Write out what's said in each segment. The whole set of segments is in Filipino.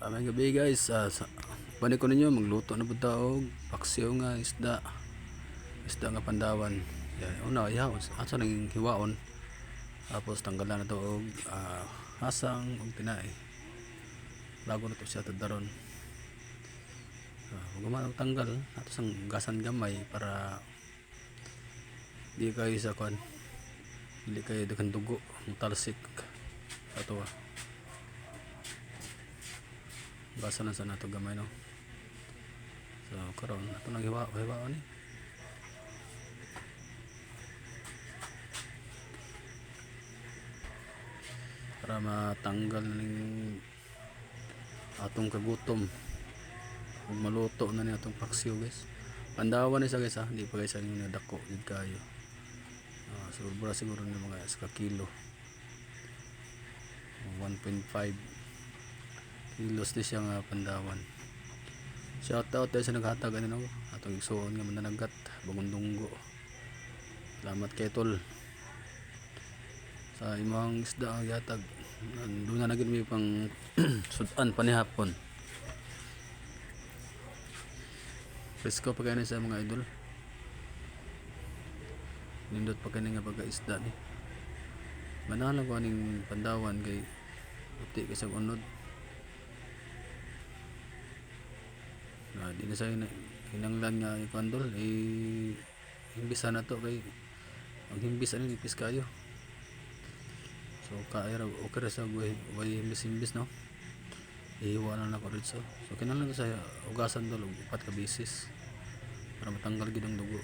Ah, may gabi guys, ah, sa, balik ko ninyo, magluto na po taog, paksiw nga isda, isda nga pandawan. Yan, una, ihaw, asa nang hiwaon. Tapos tanggalan na to og ah, hasang og tinay. Bago na to siya tadaron. Ah, huwag tanggal, ato sang gasan gamay para di kayo sa kwan. Dili kayo dakan dugo, ang talsik. Ato ah. Basa na sa nato gamay no. So karon ato nang hiwa hiwa ni. Para matanggal ning atong kagutom. Ug maluto na ni atong paksiw guys. Pandawan ni sa guys ha, di pa guys ang dako jud kayo. Ah, siguro bura siguro ni mga sa kilo. 1.5 kilos di siya nga pandawan. Shout out tayo sa naghatag ano no? Atong igsuon nga mananagat bangundunggo salamat kay tol. Sa imong isda ang yatag doon na naging may pang sudan panihapon presko pa kayo sa mga idol. Nindot pa kayo nga pagka-isda ni. Manahan ko aning pandawan kay uti kay unod na di na sa hinanglan nga ikandol eh himbis na to kay ang himbis ano nipis kayo so kaya ra okay ra sa way way himbis himbis no? Ihiwa na ako rin so so kinahanglan ko sa ugasan dol upat ka bisis para matanggal gid ang dugo.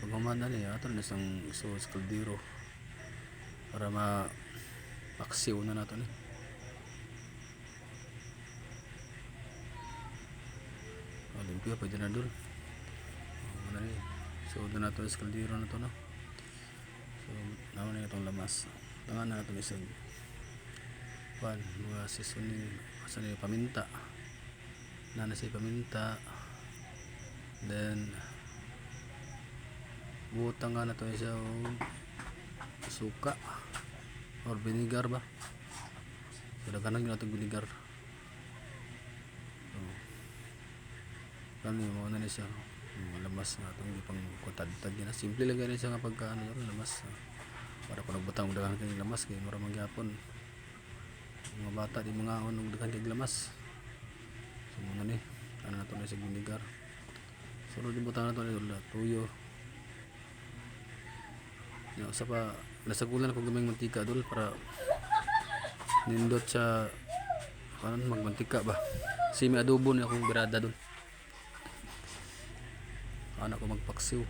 Pag humana niya ato na isang so para ma paksiw na nato ni limpyo, pwede na dul. Oh, ano ni? So, doon na ito sa kaldero na to, no? So, naman na itong lamas. Tangan na ito isang pan, mga seasoning, asa na yung paminta. Nana siya paminta. Then, butang nga na ito siya og suka or vinegar ba? Pero kanang yun itong vinegar. Kami mo na ni siya lamas nga itong hindi pang kutad-tad na. Simple lang ganun siya nga pagka ano yun lamas ah. para kung nagbutang mo dagang kang lamas kay maramang gyapon. Mga bata di mga on og dagang kang lamas so muna ni ano na to na sa vinegar sunod yung butang na to ni Lola, tuyo. Yung sa pa nasagulan ako gamay mantika dul para nindot sa kanon magmantika ba? Simi adobo ni akong birada dul anak ko magpaksiw.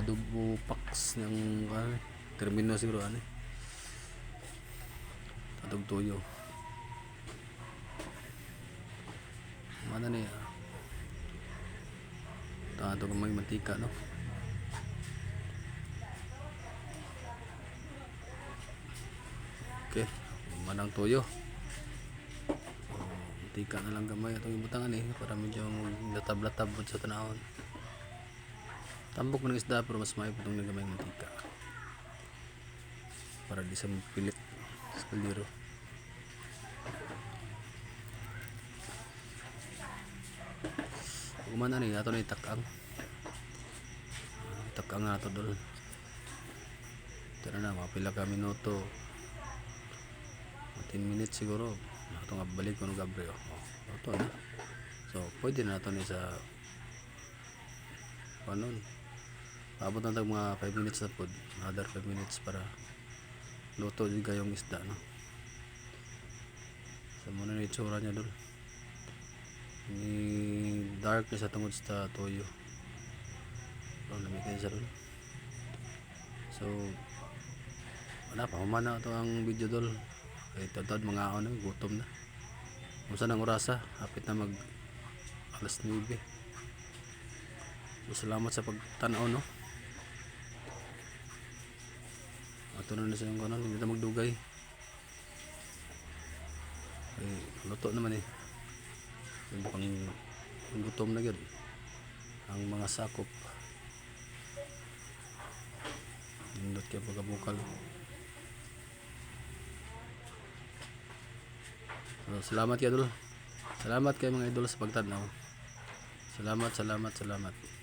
Adobo paks ng ano, termino siguro ano eh. adog tuyo mana ni tanto kung may mantika no? Okay. Manang tuyo mantika na lang gamay itong ibutangan eh para medyo latab-latab sa tanahon. Tambok ng isda pero mas may putong ng gamay mantika para di sa pilit sa kaliro kumana ni ato na itakang itakang nga ato dol. Tara na mapila ka minuto. 10 minutes siguro ito nga balik ko ng gabre oh. ito na. So pwede na ito sa panon abot na tag mga 5 minutes na po another 5 minutes para luto din kayong isda no? So muna na itsura niya dul ni dark na sa tungod sa toyo. So lamig kayo sa dul so wala pa. Humana ito ang video dul kay tatad mga ano gutom na. Kung saan ang orasa hapit na mag alas 9 so salamat sa pagtanaw no? Ato na sa yung kanon hindi na magdugay. Ay luto naman eh. Yung pang gutom na yun. Ang mga sakop. Nindot kaya pagkabukal So, salamat kay idol. Salamat kay mga idol sa pagtanaw. Salamat, salamat, salamat.